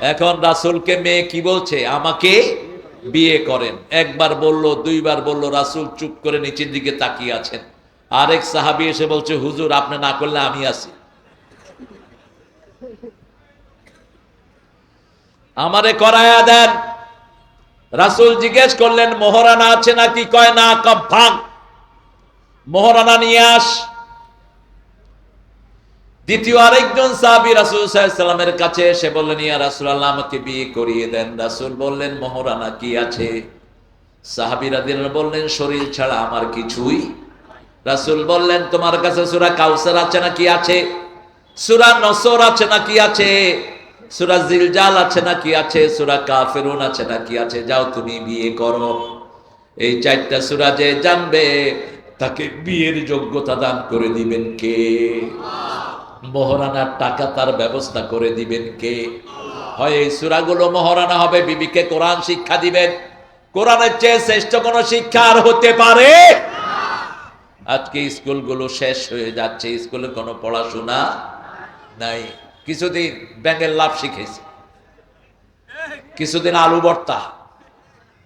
এখন রাসুলকে মেয়ে কি বলছে? আমাকে বিয়ে করেন। একবার বলল, দুইবার বলল, রাসুল চুপ করে নিচের দিকে তাকিয়ে আছেন। আরেক সাহাবি এসে বলছে, হুজুর, আপনি না করলে আমি আছি। আমারে করায়া দেন। রাসুল জিজ্ঞেস করলেন, মোহরানা আছে নাকি? কয়, না ভাগ। মোহরানা নিয়ে আস। দ্বিতীয় আরেকজন সাহাবি রাসুল সাল্লামের কাছে এসে বললেন, ইয়া রাসুল আল্লাহ আমাকে বিয়ে করিয়ে দেন। রাসুল বললেন, মোহরানা কি আছে? সাহাবিরা দিন বললেন, শরীর ছাড়া আমার কিছুই রাসুল বললেন, তোমার কাছে সুরা কাউসার আছে নাকি আছে? সুরা নসর আছে নাকি আছে? সুরা জিলজাল আছে নাকি আছে? সুরা কাফেরুন আছে নাকি আছে? যাও তুমি বিয়ে করো। এই চারটা সুরা যে জানবে, তাকে বিয়ের যোগ্যতা দান করে দিবেন কে? মহারানার টাকা তার ব্যবস্থা করে দিবেন কে? হয় এই সুরাগুলো মহারানা হবে, বিবিকে কোরআন শিক্ষা দিবেন। কোরআনের চেয়ে শ্রেষ্ঠ কোন শিক্ষা আর হতে পারে? আজকে স্কুলগুলো শেষ হয়ে যাচ্ছে, স্কুলে কোনো পড়াশোনা নাই। কিছুদিন ব্যাঙের লাভ শিখেছি। কিছুদিন আলু ভর্তা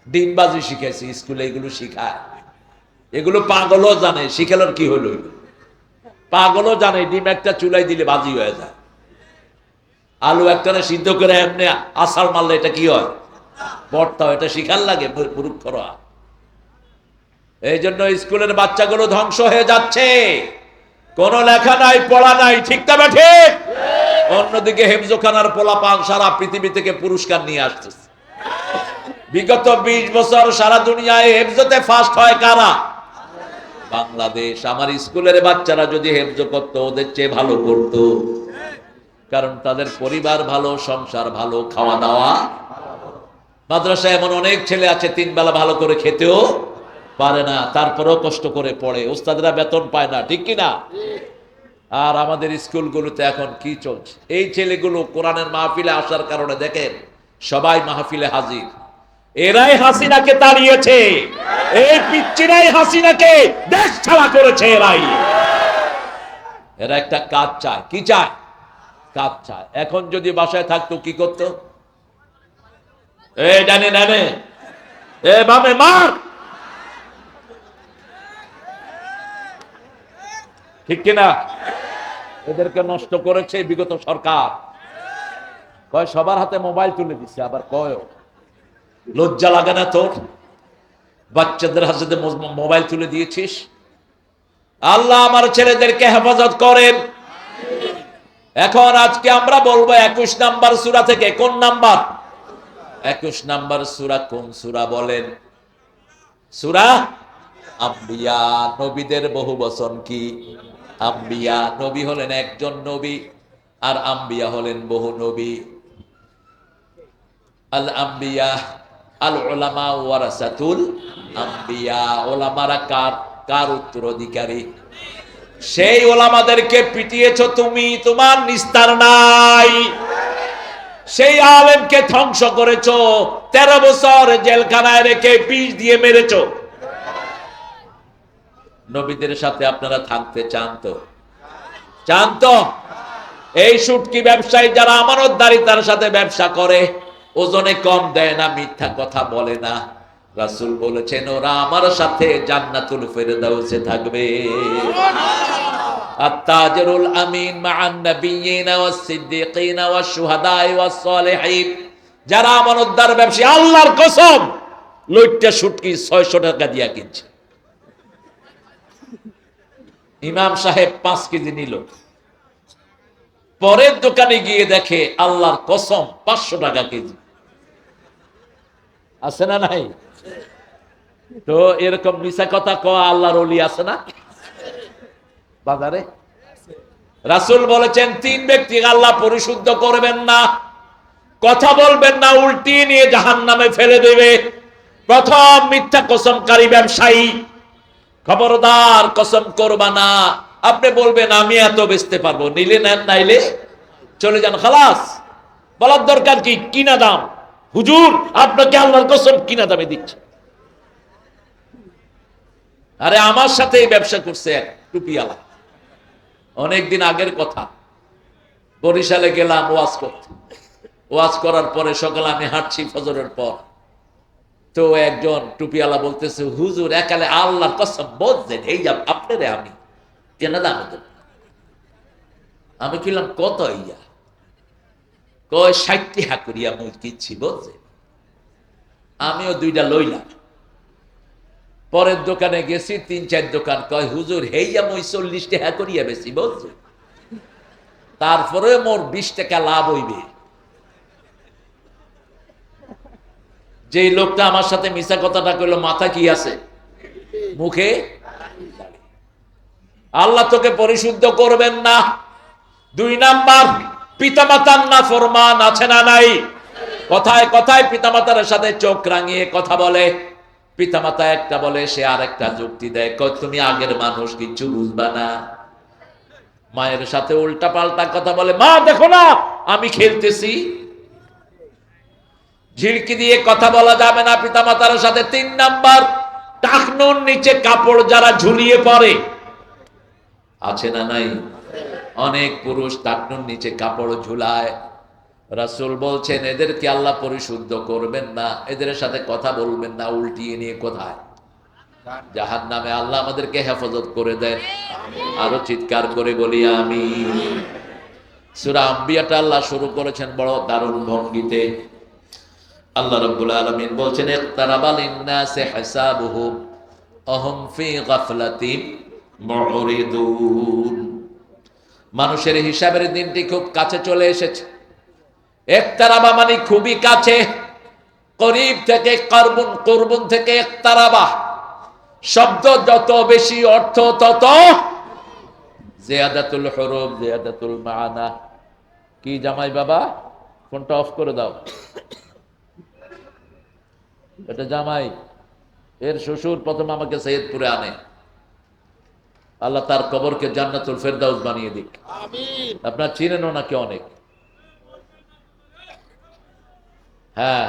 ডিমবাজি শিখেছি, স্কুলে এগুলো শিখায়। এগুলো পাগলও জানে শিখালোর কি হলো? পাগলও জানে, ডিম একটা চুলাই দিলে বাজি হয়ে যায়। আলু একটা সিদ্ধ করে এমনি আসার মারলে এটা কি হয়? ভর্তা এটা শিখার লাগে পুরুক্ষরা এই জন্য স্কুলের বাচ্চাগুলো ধ্বংস হয়ে যাচ্ছে। কোন লেখা নাই, পড়া নাই, ঠিক না ঠিক? অন্যদিকে হেফজোখানার পোলাপান সারা পৃথিবী থেকে পুরস্কার নিয়ে আসতেছে। বিগত ২০ বছর সারা দুনিয়ায় হেফজোতে ফার্স্ট হয় কারা? বাংলাদেশ, আমার স্কুলের বাচ্চারা যদি হেফজ করতো, ওদের চেয়ে ভালো করতো। কারণ তাদের পরিবার ভালো, সংসার ভালো, খাওয়া দাওয়া মাদ্রাসায় এমন অনেক ছেলে আছে, তিন বেলা ভালো করে খেতেও পারে না, তারপরেও কষ্ট করে পড়ে। ওস্তাদরা বেতন পায় না, ঠিক কি না আর আমাদের স্কুলগুলোতে এখন কি চলছে? এই ছেলেগুলো কোরআনের মাহফিলে আসার কারণে দেখেন, সবাই মাহফিলে হাজির। এরাই হাসিনাকে তাড়িয়েছে। এই পিচ্চিরাই হাসিনাকে দেশ ছাড়া করেছে এরাই। এরা একটা কাজ চায়। কি চায়? কাজ চায়। এখন যদি বাসায় থাকতো, কি করতো? এ ডানে এ বামে মার। ঠিক কিনা? এদেরকে নষ্ট করেছে বিগত সরকার। কয়, সবার হাতে মোবাইল তুলে দিচ্ছে আবার কয় লজ্জা লাগে না তোর? বাচ্চাদের হাতে মোবাইল তুলে দিয়েছিস? আল্লাহ আমার ছেলেদেরকে হেফাজত করেন। এখন আজকে আমরা বলব একুশ নাম্বার সুরা থেকে কোন নাম্বার? একুশ নাম্বার সুরা কোন সুরা বলেন? সুরা আম্বিয়া, নবীদের বহু বচন কি? আম্বিয়া, নবী হলেন একজন নবী আর আম্বিয়া হলেন বহু নবী। আল আম্বিয়া আল ওলামা ওয়ারাসাতুল আম্বিয়া। ওলামারা কার কার উত্তরাধিকারী? সেই ওলামাদেরকে পিটিয়েছ তুমি, তোমার নিস্তার নাই। সেই আলেমকে ধ্বংস করেছ, তেরো বছর জেলখানায় রেখে বিষ দিয়ে মেরেছ। নবীদের সাথে আপনারা থাকতে চান তো? চান তো? এই সুটকি ব্যবসায়ী যারা আমানতদারি তার সাথে ব্যবসা করে ওজনে কম দেয় না মিথ্যা কথা বলে না। রাসূল বলেছেন ওরা আমার সাথে জান্নাতুল ফেরদাউসে থাকবে। আত্তাজরুল আমিন মাআন নাবিয়িনা ওয়াস সিদ্দিকিনা ওয়াস শুহাদাই ওয়াস সালিহিন। যারা আমানতদার ব্যবসায়ী আল্লাহর কসম লইট্টা সুটকি 600 টাকা দিয়া কিনছে। ইমাম সাহেব পাঁচ কেজি নিল। পরের দোকানে গিয়ে দেখে আল্লাহর কসম পাঁচশো টাকা কেজি। আছে না নাই? তো এরকম মিশা কথা কয়া আল্লাহর অলি আছে না? বাজারে? রাসূল বলেছেন, তিন ব্যক্তি আল্লাহ পরিশুদ্ধ করবেন না। কথা বলবেন না, উল্টি নিয়ে জাহান নামে ফেলে দেবে। প্রথম মিথ্যা কসমকারী ব্যবসায়ী। খবরদার, কসম করবা না। আপনি বলবেন, আমি এত বেচতে পারব। নিলে নেন, নাইলে চলে যান, খালাস। বলার দরকার কি? কিনা দাম? হুজুর, আপনাকে আল্লাহর কসম কিনা দামে দিচ্ছে। আরে আমার সাথে এই ব্যবসা করছে এক টুপিওয়ালা। অনেকদিন আগের কথা। বরিশালে গেলাম, ওয়াজ করতে। ওয়াজ করার পরে সকালে আমি হাঁটছি ফজরের পর। তো একজন টুপিওয়ালা বলতেছে, হুজুর, একালে আল্লাহর কসম বলছেন এই আপনারে আমি কেন দাম আমি কিলাম কত ইয়া? কয়, ষাটটি হাকুরিয়া মুই কিচ্ছি বলছে আমিও দুইটা লইলাম। পরের দোকানে গেছি, তিন, চার দোকান কয়, হুজুর হেইয়া মই চল্লিশ টাকা করিয়া বেশি বলছে তারপরে মোর বিশ টাকা লাভ হইবে। যে লোকটা আমার সাথে মিশা কথাটা কইলো, মাথা কি আছে? মুখে আল্লাহ তোকে পরিশুদ্ধ করবেন না। দুই নাম্বার পিতামাতার না ফরমান আছে না নাই? কথায় কথায় পিতামাতার সাথে চোখ রাঙিয়ে কথা বলে। পিতামাতা একটা বলে, সে আর একটা যুক্তি দেয়। তুমি আগের মানুষ কিচ্ছু বুঝবা না? মায়ের সাথে উল্টা পাল্টা কথা বলে, মা, দেখো না, আমি খেলতেছি। ঝিড়কি দিয়ে কথা বলা যাবে না পিতামাতার সাথে। তিন নাম্বার, টাকনুর নিচে কাপড় যারা ঝুলিয়ে পড়ে। আছে না নাই? অনেক পুরুষ টাকনুর নিচে কাপড় ঝুলায়। রাসূল বলছেন এদেরকে আল্লাহ পরিশুদ্ধ করবেন না এদের সাথে কথা বলবেন না উল্টিয়ে নিয়ে কোথায়? জাহান নামে আল্লাহ আমাদেরকে হেফাজত করে দেন। আরও চিৎকার করে বলি আমি সুরা আম্বিয়াটা আল্লাহ শুরু করেছেন বড় দারুণ ভঙ্গিতে। আল্লাহ রাব্বুল আলমিন বলছেন ইকতারাবা লিন-নাসি হিসাবুহুম অহম ফি গাফলাতিন মুরিদুন। মানুষের হিসাবের দিনটি খুব কাছে চলে এসেছে। একতারাবা মানে খুবই কাছে। করিব থেকে করবুন করবুন থেকে একতারাবা। শব্দ যত বেশি, অর্থ তত জিয়াদাতুল হরফ জিয়াদাতুল মানা কি জামাই বাবা? ফোনটা অফ করে দাও। এটা জামাই। এর শ্বশুর প্রথম আমাকে সৈয়দপুরে আনে। আল্লাহ তার কবরকে জান্নাতুল ফেরদাউস বানিয়ে দিক। আপনার চিনেন নাকি অনেক। হ্যাঁ।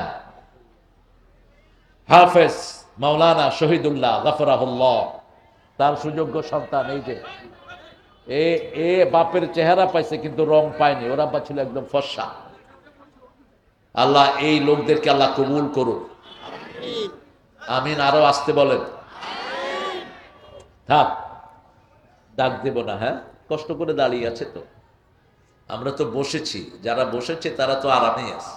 হাফেজ মাওলানা শহীদুল্লাহ গাফরাহুল্লাহ তার সুযোগ্য সন্তান এই যে। এ এ বাপের চেহারা পাইছে কিন্তু রং পায়নি ওরা বা ছিল একদম ফর্সা। আল্লাহ এই লোকদেরকে আল্লাহ কবুল করুন আমিন আরও আসতে বলেন। থাক। ডাক দেব না হ্যাঁ? কষ্ট করে দাঁড়িয়ে আছে তো। আমরা তো বসেছি যারা বসেছে তারা তো আরামে আছে।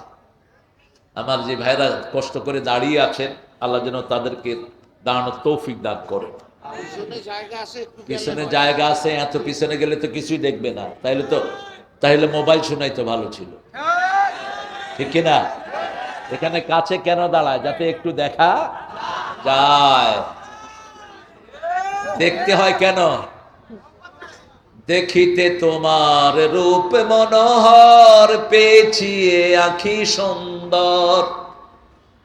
আমার যে ভাইরা কষ্ট করে দাঁড়িয়ে আছেন আল্লাহ যেন তাদেরকে দাঁড়ানোর তৌফিক দান করে পিছনে জায়গা আছে এত পিছনে গেলে তো কিছুই দেখবে না। তাইলে তো তাইলে মোবাইল শোনাই তো ভালো ছিল। ঠিক কিনা? এখানে কাছে কেন দাঁড়ায়? যাতে একটু দেখা যায়। দেখতে হয় কেন? দেখিতে তোমার রূপ মনোহর পেয়েছিয়ে আখি সুন্দর।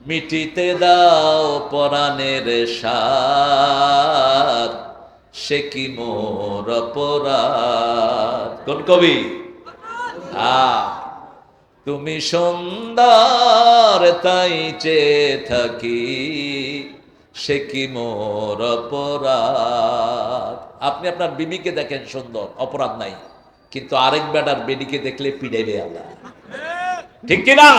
মিটিতে দাও পরাণের সার, সে কি মোর অপরাধ? কোন কবি? তুমি সুন্দর, তাই চেয়ে থাকি, সে কি মোর অপরাধ? আপনি আপনার বিবিকে দেখেন সুন্দর, অপরাধ নাই। কিন্তু আরেক বেটার বেডিকে দেখলে পিড়াইবে আল্লাহ। ঠিক কিনা?